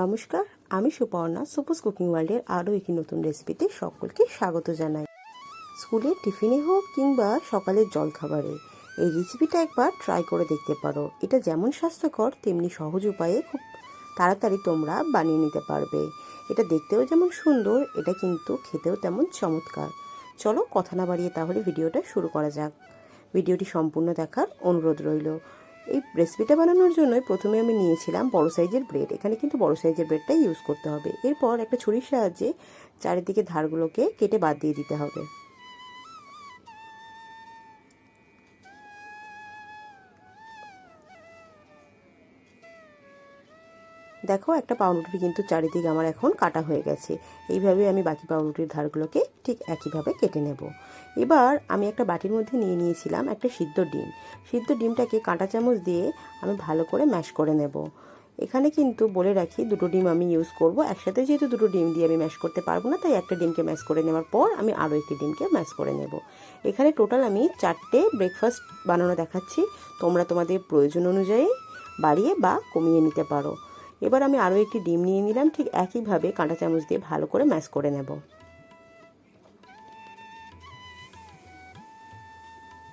নমস্কার, আমি সুপর্ণা সুপাস কুকিং ওয়ার্ল্ডের আরও একটি নতুন রেসিপিতে সকলকে স্বাগত জানাই। স্কুলের টিফিনে হোক কিংবা সকালের জলখাবারে, এই রেসিপিটা একবার ট্রাই করে দেখতে পারো। এটা যেমন স্বাস্থ্যকর, তেমনি সহজ উপায়ে খুব তাড়াতাড়ি তোমরা বানিয়ে নিতে পারবে। এটা দেখতেও যেমন সুন্দর, এটা কিন্তু খেতেও তেমন চমৎকার। চলো কথা না বাড়িয়ে তাহলে ভিডিওটা শুরু করা যাক। ভিডিওটি সম্পূর্ণ দেখার অনুরোধ রইল। এই রেসিপিটা বানানোর জন্যই প্রথমে আমি নিয়েছিলাম বড় সাইজের ব্রেড এখানে কিন্তু বড় সাইজের ব্রেডটাই ইউজ করতে হবে। এরপর একটা ছুরির সাহায্যে চারিদিকে ধারগুলোকে কেটে বাদ দিয়ে দিতে হবে। দেখো, একটা পাউরুটি কিন্তু চারিদিকে আমার এখন কাটা হয়ে গেছে। এইভাবে আমি বাকি পাউরুটির ধারগুলোকে ঠিক একইভাবে কেটে নেব। এবার আমি একটা বাটির মধ্যে নিয়ে নিয়েছিলাম একটা সিদ্ধ ডিম। সিদ্ধ ডিমটাকে কাঁটা চামচ দিয়ে আমি ভালো করে ম্যাশ করে নেব। এখানে কিন্তু বলে রাখি, দুটো ডিম আমি ইউজ করব। একসাথে যেহেতু দুটো ডিম দিয়ে আমি ম্যাশ করতে পারব না, তাই একটা ডিমকে ম্যাশ করে নেওয়ার পর আমি আরও একটি ডিমকে ম্যাশ করে নেব। এখানে টোটাল আমি চারটে ব্রেকফাস্ট বানানো দেখাচ্ছি। তোমরা তোমাদের প্রয়োজন অনুযায়ী বাড়িয়ে বা কমিয়ে নিতে পারো। এবার আমি আরও একটি ডিম নিয়ে নিলাম, ঠিক একইভাবে কাঁটা চামচ দিয়ে ভালো করে ম্যাশ করে নেব।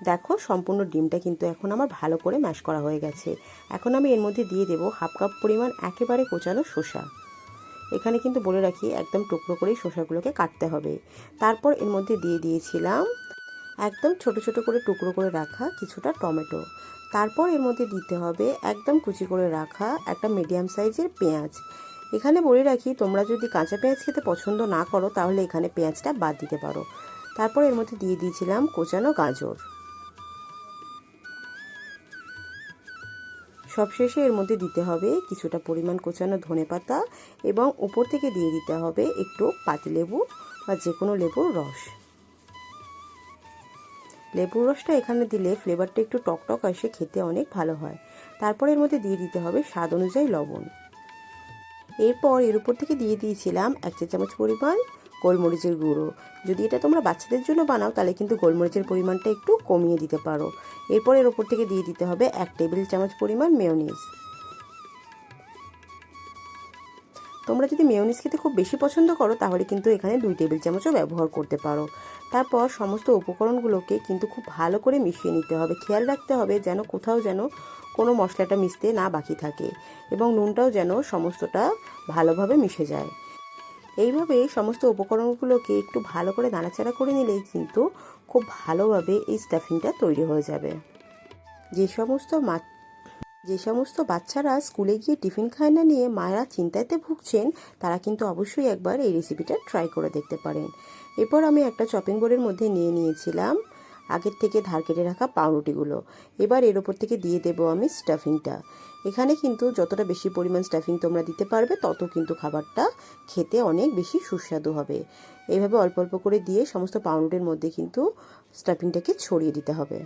দেখো, সম্পূর্ণ ডিমটা কিন্তু এখন আমার ভালো করে ম্যাশ করা হয়ে গেছে। এখন আমি এর মধ্যে দিয়ে দেবো হাফ কাপ পরিমাণ একেবারে কোচানো শসা। এখানে কিন্তু বলে রাখি, একদম টুকরো করেই শসাগুলোকে কাটতে হবে। তারপর এর মধ্যে দিয়ে দিয়েছিলাম একদম ছোট ছোট করে টুকরো করে রাখা কিছুটা টমেটো। তারপর এর মধ্যে দিতে হবে একদম কুচি করে রাখা একটা মিডিয়াম সাইজের পেঁয়াজ। এখানে বলে রাখি, তোমরা যদি কাঁচা পেঁয়াজ খেতে পছন্দ না করো, তাহলে এখানে পেঁয়াজটা বাদ দিতে পারো। তারপর এর মধ্যে দিয়ে দিয়েছিলাম কোচানো গাজর। সবশেষে এর মধ্যে দিতে হবে কিছুটা পরিমাণ কোচানো ধনে পাতা এবং উপর থেকে দিয়ে দিতে হবে একটু পাতিলেবু বা যে কোনো লেবুর রস। লেবুর রসটা এখানে দিলে ফ্লেভারটা একটু টকটক আসে, খেতে অনেক ভালো হয়। তারপর এর মধ্যে দিয়ে দিতে হবে স্বাদ অনুযায়ী লবণ। এরপর এর উপর থেকে দিয়ে দিয়েছিলাম এক চা চামচ পরিমাণ গোলমরিচের গুঁড়ো। যদি এটা তোমরা বাচ্চাদের জন্য বানাও, তাহলে কিন্তু গোলমরিচের পরিমাণটা একটু কমিয়ে দিতে পারো। এরপর এর উপর থেকে দিয়ে দিতে হবে এক টেবিল চামচ পরিমাণ মেয়নিজ। তোমরা যদি মেয়নিজ খেতে খুব বেশি পছন্দ করো, তাহলে কিন্তু এখানে দুই টেবিল চামচও ব্যবহার করতে পারো। তারপর সমস্ত উপকরণগুলোকে কিন্তু খুব ভালো করে মিশিয়ে নিতে হবে। খেয়াল রাখতে হবে যেন কোথাও যেন কোনো মশলাটা মিশতে না বাকি থাকে এবং নুনটাও যেন সমস্তটা ভালোভাবে মিশে যায়। এইভাবে সমস্ত উপকরণগুলোকে একটু ভালো করে নাড়াচাড়া করে নিলেই কিন্তু খুব ভালোভাবে এই স্টাফিংটা তৈরি হয়ে যাবে। যে সমস্ত মা যে সমস্ত বাচ্চারা স্কুলে গিয়ে টিফিন খায় না নিয়ে মায়েরা চিন্তাতে ভুগছেন, তারা কিন্তু অবশ্যই একবার এই রেসিপিটা ট্রাই করে দেখতে পারেন। এরপর আমি একটা চপিং বোর্ডের মধ্যে নিয়ে নিয়েছিলাম, আগের থেকে ধার কেটে রাখা পাউরুটিগুলো। এবার এর ওপর থেকে দিয়ে দেবো আমি স্টাফিংটা এখানে কিন্তু যতটা বেশি পরিমাণ স্টাফিং তোমরা দিতে পারবে, তত কিন্তু খাবারটা খেতে অনেক বেশি সুস্বাদু হবে। এইভাবে অল্প অল্প করে দিয়ে সমস্ত পাউরুটির মধ্যে কিন্তু স্টাফিংটাকে ছড়িয়ে দিতে হবে।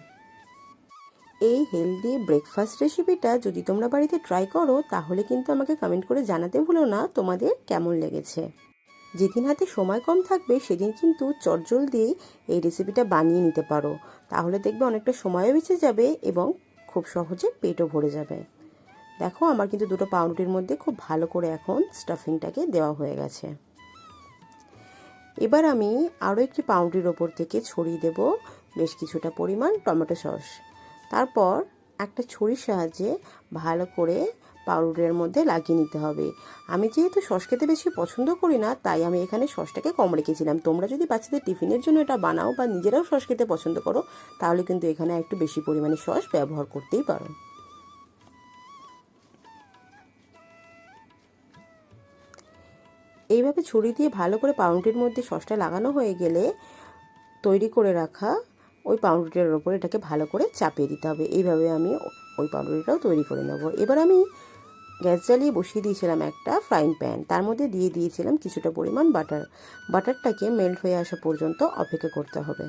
এই হেলদি ব্রেকফাস্ট রেসিপিটা যদি তোমরা বাড়িতে ট্রাই করো, তাহলে কিন্তু আমাকে কমেন্ট করে জানাতে ভুলো না তোমাদের কেমন লেগেছে। যেদিন হাতে সময় কম থাকবে, সেদিন কিন্তু চটজলদি এই রেসিপিটা বানিয়ে নিতে পারো। তাহলে দেখবে অনেকটা সময়ও বেঁচে যাবে এবং খুব সহজে পেটও ভরে যাবে। দেখো, আমার কিন্তু দুটো পাউরুটির মধ্যে খুব ভালো করে এখন স্টাফিংটাকে দেওয়া হয়ে গেছে। এবার আমি আরও একটি পাউরুটির ওপর থেকে ছড়িয়ে দেব বেশ কিছুটা পরিমাণ টমেটো সস। তারপর একটা ছুরির সাহায্যে ভালো করে পাউরুটির মধ্যে লাগিয়ে নিতে হবে। আমি যেহেতু সস খেতে বেশি পছন্দ করি না, তাই আমি এখানে সসটাকে কম রেখেছিলাম। তোমরা যদি বাচ্চাদের টিফিনের জন্য এটা বানাও বা নিজেরাও সস খেতে পছন্দ করো, তাহলে কিন্তু এখানে একটু বেশি পরিমাণে সস ব্যবহার করতেই পারো। এইভাবে ছুরি দিয়ে ভালো করে পাউরুটির মধ্যে সসটা লাগানো হয়ে গেলে তৈরি করে রাখা ওই পাউরুটিটার ওপরে এটাকে ভালো করে চাপিয়ে দিতে হবে। এইভাবে আমি ওই পাউরুটিটাও তৈরি করে নেব। এবার আমি গ্যাস জ্বালিয়ে বসিয়ে দিয়েছিলাম একটা ফ্রাইং প্যান। তার মধ্যে দিয়ে দিয়েছিলাম কিছুটা পরিমাণ বাটার। বাটারটাকে মেল্ট হয়ে আসা পর্যন্ত অপেক্ষা করতে হবে।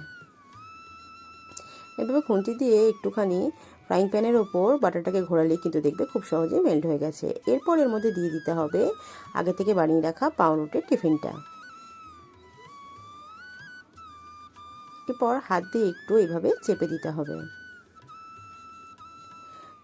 এভাবে খুন্তি দিয়ে একটুখানি ফ্রাইং প্যানের ওপর বাটারটাকে ঘোরালে কিন্তু দেখবে খুব সহজেই মেল্ট হয়ে গেছে। এরপর এর মধ্যে দিয়ে দিতে হবে আগে থেকে বানিয়ে রাখা পাউরুটির টিফিনটা। এরপর হাত দিয়ে একটু এভাবে চেপে দিতে হবে।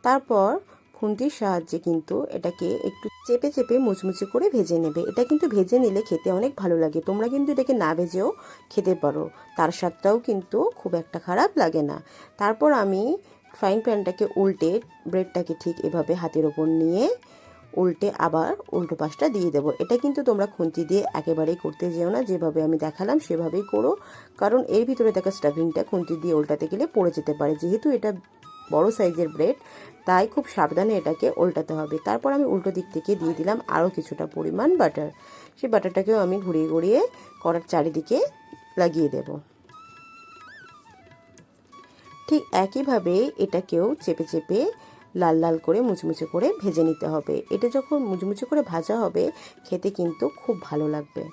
তারপর খুন্তির সাহায্যে কিন্তু এটাকে একটু চেপে চেপে মুচমুচে করে ভেজে নেবে। এটা কিন্তু ভেজে নিলে খেতে অনেক ভালো লাগে। তোমরা কিন্তু এটাকে না ভেজেও খেতে পারো। তার স্বাদটাও কিন্তু খুব একটা খারাপ লাগে না। তারপর আমি ফ্রাইং প্যানটাকে উল্টে ব্রেডটাকে ঠিক এভাবে হাতের ওপর নিয়ে উল্টে আবার উল্টো পাশটা দিয়ে দেবো। এটা কিন্তু তোমরা খুন্তি দিয়ে একেবারেই করতে যেও না। যেভাবে আমি দেখালাম, সেভাবেই করো। কারণ এর ভিতরে থাকা স্টাফিংটা খুন্তি দিয়ে উল্টাতে গেলে পড়ে যেতে পারে। যেহেতু এটা বড় সাইজের ব্রেড, তাই খুব সাবধানে এটাকে উল্টাতে হবে। তারপর আমি উল্টো দিক থেকে দিয়ে দিলাম আরও কিছুটা পরিমাণ বাটার। সেই বাটারটাকেও আমি ঘুরিয়ে ঘুরিয়ে করার চারিদিকে লাগিয়ে দেব। ঠিক একইভাবে এটাকেও চেপে চেপে লাল লাল করে মুচমুচে করে ভেজে নিতে হবে। এটা যখন মুচমুচে করে ভাজা হবে, খেতে কিন্তু খুব ভালো লাগবে।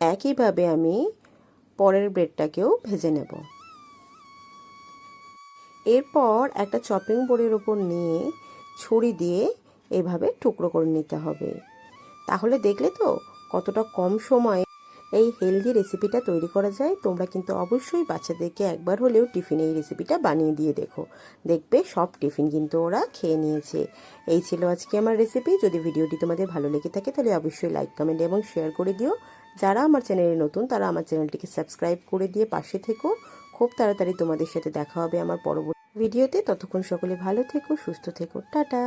একইভাবে আমি পরের ব্রেডটাকেও ভেজে নেব। এরপর একটা চপিং বোর্ডের ওপর নিয়ে ছুরি দিয়ে এভাবে টুকরো করে নিতে হবে। তাহলে দেখলে তো কতটা কম সময়ে এই হেলদি রেসিপিটা তৈরি করা যায়, তোমরা কিন্তু অবশ্যই বাচ্চাদেরকে একবার হলেও টিফিনে এই রেসিপিটা বানিয়ে দিয়ে দেখো। দেখবে সব টিফিন কিন্তু ওরা খেয়ে নিয়েছে। এই ছিল আজকে আমার রেসিপি যদি ভিডিওটি তোমাদের ভালো লেগে থাকে, তাহলে অবশ্যই লাইক কমেন্ট এবং শেয়ার করে দিও। যারা আমার চ্যানেলে নতুন, তারা আমার চ্যানেলটিকে সাবস্ক্রাইব করে দিয়ে পাশে থেকো। খুব তাড়াতাড়ি তোমাদের সাথে দেখা হবে আমার পরবর্তী ভিডিওতে। ততক্ষণ সকলে ভালো থেকো, সুস্থ থেকো। টাটা!